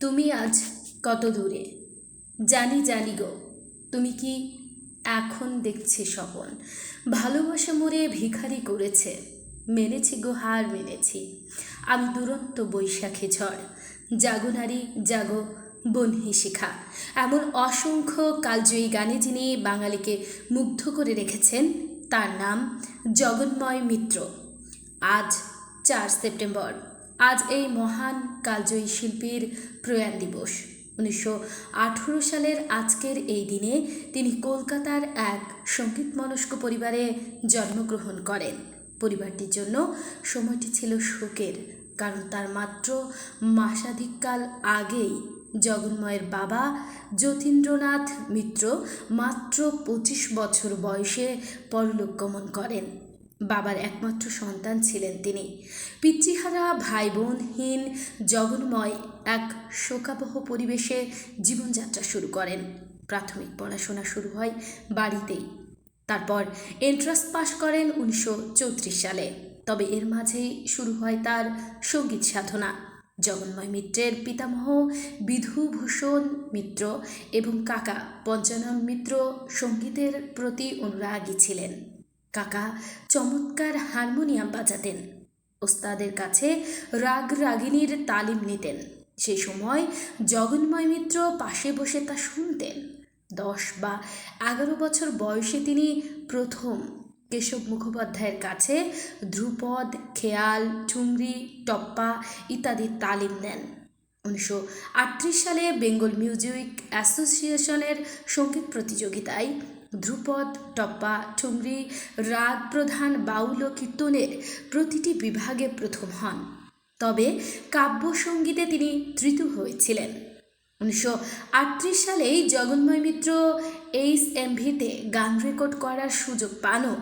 তুমি আজ কত দূরে? জানি জানি গো, তুমি কি এখন দেখছে স্বপন? ভালোবাসা মরে ভিখারি করেছে, মেনেছি গো, হার মেনেছি। আমি দুরন্ত বৈশাখী ঝড়, জাগো নারী, জাগো বন্হি শিখা। এমন অসংখ্য কালজয়ী গানে যিনি বাঙালিকে মুগ্ধ করে রেখেছেন, তার নাম জগন্ময় মিত্র। আজ চার সেপ্টেম্বর। আজ এই মহান কালজয়ী শিল্পীর প্রয়াণ দিবস। উনিশশো আঠেরো সালের আজকের এই দিনে তিনি কলকাতার এক সংগীত মনস্ক পরিবারে জন্মগ্রহণ করেন। পরিবারটির জন্য সময়টি ছিল শোকের, কারণ তার মাত্র মাসাধিককাল আগেই জগন্ময়ের বাবা যতীন্দ্রনাথ মিত্র মাত্র পঁচিশ বছর বয়সে পরলোক গমন করেন। বাবার একমাত্র সন্তান ছিলেন তিনি। পিতৃহারা ভাই বোনহীন জগন্ময় এক শোকাবহ পরিবেশে জীবনযাত্রা শুরু করেন। প্রাথমিক পড়াশোনা শুরু হয় বাড়িতেই। তারপর এন্ট্রান্স পাশ করেন উনিশশো চৌত্রিশ সালে। তবে এর মাঝেই শুরু হয় তার সংগীত সাধনা। জগন্ময় মিত্রের পিতামহ বিধুভূষণ মিত্র এবং কাকা পঞ্চানন মিত্র সঙ্গীতের প্রতি অনুরাগী ছিলেন। কাকা চমৎকার হারমোনিয়াম বাজাতেন। ওস্তাদের কাছে রাগ রাগিনীর তালিম নিতেন। সেই সময় জগন্ময় মিত্র পাশে বসে তা শুনতেন। দশ বা এগারো বছর বয়সে তিনি প্রথম কেশব মুখোপাধ্যায়ের কাছে ধ্রুপদ, খেয়াল, ঠুংরি, টপ্পা ইত্যাদি তালিম নেন। উনিশশো আটত্রিশ সালে বেঙ্গল মিউজিক অ্যাসোসিয়েশনের সংগীত প্রতিযোগিতায় ধ্রুপদ, টপ্পা ঠুংরি রাগ প্রধান বাউল কীর্তনের প্রতিটি বিভাগে প্রথম হন। তবে কাব্যসঙ্গীতে তিনি তৃতীয় হয়েছিলেন। উনিশশো আটত্রিশ সালেই জগন্ময় মিত্র এইচ এমভিতে গান রেকর্ড করার সুযোগ পানও।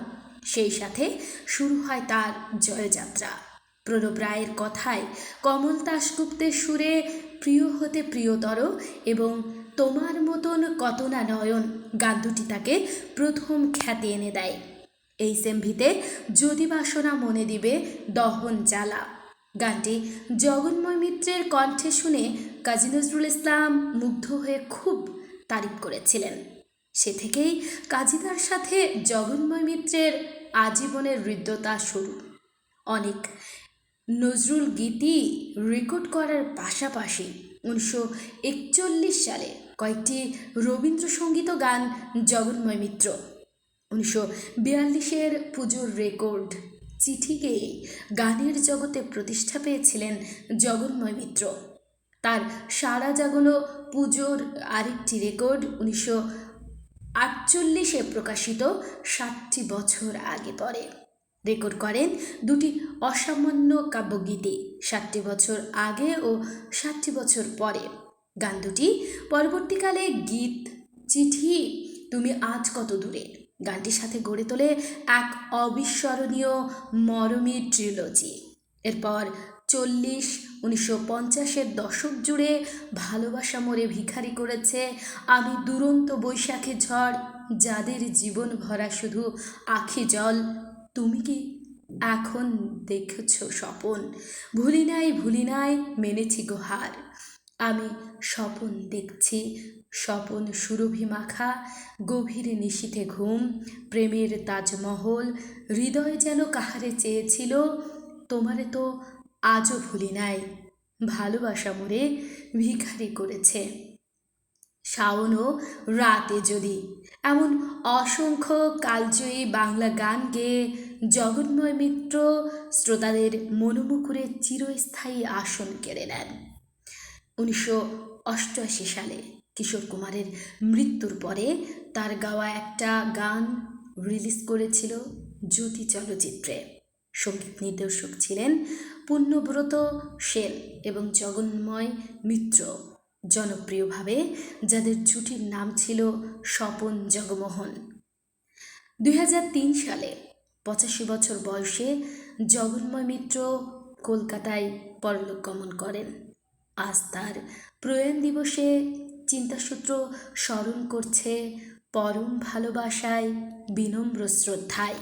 সেই সাথে শুরু হয় তার জয়যাত্রা। প্রণব রায়ের কথায় কমল দাশগুপ্তের সুরে প্রিয় হতে প্রিয়তর এবং তোমার মতন কত না নয়ন গান দুটি তাকে প্রথম খ্যাতি এনে দেয়। এই সেমভিতে যদি বাসনা মনে দিবে দহন জ্বালা। গানটি জগন্ময় মিত্রের কণ্ঠে শুনে কাজী নজরুল ইসলাম মুগ্ধ হয়ে খুব তারিফ করেছিলেন। সে থেকেই কাজীদার সাথে জগন্ময় মিত্রের আজীবনের হৃদ্যতা শুরু অনেক নজরুল গীতি রেকর্ড করার পাশাপাশি উনিশশো একচল্লিশ সালে কয়েকটি রবীন্দ্রসঙ্গীত গান জগন্ময় মিত্র। উনিশশো বিয়াল্লিশের পুজোর রেকর্ড চিঠি গেয়ে গানের জগতে প্রতিষ্ঠা পেয়েছিলেন জগন্ময় মিত্র। তার সারা জাগনো পুজোর আরেকটি রেকর্ড উনিশশো আটচল্লিশে প্রকাশিত ষাটটি বছর আগে পরে। রেকর্ড করেন দুটি অসামান্য কাব্যগীতি ষাটটি বছর আগে ও ষাটটি বছর পরে। গান দুটি পরবর্তীকালে গীত, চিঠি, তুমি আজ কত দূরে? গানটির সাথে গড়ে তোলে এক অবিস্মরণীয় মরমী ট্রিলজি এরপর চল্লিশ, উনিশশো পঞ্চাশের দশক জুড়ে ভালোবাসা মোরে ভিখারি করেছে আমি দুরন্ত বৈশাখী ঝড়, যাদের জীবন ভরা শুধু আখি জল। তুমি কি এখন দেখেছ স্বপন? ভুলি নাই ভুলি নাই, মেনেছি গোহার আমি স্বপন দেখছি, স্বপন সুরভি মাখা, গভীর নিশীথে ঘুম, প্রেমের তাজমহল, হৃদয় যেন কাহারে চেয়েছিল, তোমারে তো আজও ভুলি নাই। ভালোবাসা মোরে ভিখারি করেছে। শাওনও রাতে যদি। এমন অসংখ্য কালজয়ী বাংলা গান গেয়ে জগন্ময় মিত্র শ্রোতাদের মনোমুকুরে চিরস্থায়ী আসন কেড়ে নেন। উনিশশো অষ্টআশি সালে কিশোর কুমারের মৃত্যুর পরে তার গাওয়া একটা গান রিলিজ করেছিল জ্যোতি চলচ্চিত্রে। সংগীত নির্দেশক ছিলেন পুণ্যব্রত সেন এবং জগন্ময় মিত্র। জনপ্রিয়ভাবে, যাদের জুটির নাম ছিল স্বপন জগমোহন। দুই হাজার তিন সালে পঁচাশি বছর বয়সে জগন্ময় মিত্র কলকাতায় পরলোক গমন করেন। আজ তার প্রয়াণ দিবসে চিন্তাসূত্র স্মরণ করছে পরম ভালোবাসায় বিনম্র শ্রদ্ধায়।